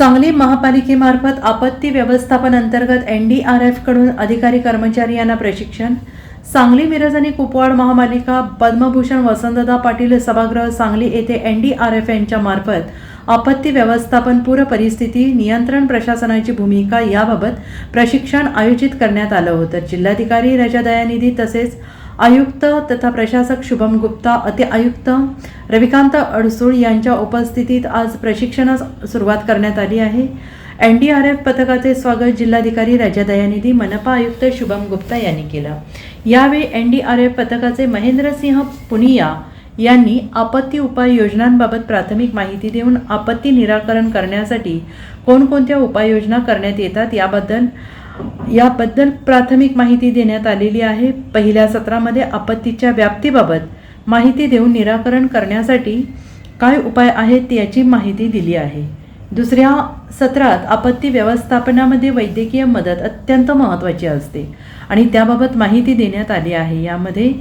सांगली महापालिकेमार्फत आपत्ती व्यवस्थापन अंतर्गत एन डी आर एफकडून अधिकारी कर्मचारी यांना प्रशिक्षण. सांगली मिरज आणि कुपवाड महापालिका पद्मभूषण वसंतदा पाटील सभागृह सांगली येथे एन डी आर एफ यांच्या मार्फत आपत्ती व्यवस्थापन पूर परिस्थिती नियंत्रण प्रशासनाची भूमिका याबाबत प्रशिक्षण आयोजित करण्यात आलं होतं. जिल्हाधिकारी रजा दयानिधी तसेच आयुक्त तथा प्रशासक शुभम गुप्ता अति आयुक्त रविकांत अडसूळ यांच्या उपस्थितीत आज प्रशिक्षणास सुरुवात करण्यात आली आहे. एन डी आर एफ पथकाचे स्वागत जिल्हाधिकारी राजा दयानिधी मनपा आयुक्त शुभम गुप्ता यांनी केलं. यावेळी एन डी आर एफ पथकाचे महेंद्रसिंह पुनिया यांनी आपत्ती उपाययोजनांबाबत प्राथमिक माहिती देऊन आपत्ती निराकरण करण्यासाठी कोणकोणत्या उपाययोजना करण्यात येतात याबद्दल याबद्दल प्राथमिक माहिती देण्यात आलेली आहे. पहिल्या सत्रामध्ये आपत्तीच्या व्याप्तीबाबत माहिती देऊन निराकरण करण्यासाठी काय उपाय आहेत याची माहिती दिली आहे. दुसऱ्या सत्रात आपत्ती व्यवस्थापनामध्ये वैद्यकीय मदत अत्यंत महत्त्वाची असते आणि त्याबाबत माहिती देण्यात आली आहे. यामध्ये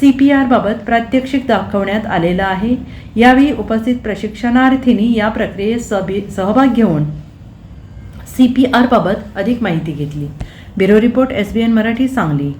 सी पी आरबाबत प्रात्यक्षिक दाखवण्यात आलेलं आहे. यावेळी उपस्थित प्रशिक्षणार्थींनी या प्रक्रियेत सभी सहभाग घेऊन सी पी आरबाबत अधिक माहिती घेतली. Bureau report S B N Marathi Sangli.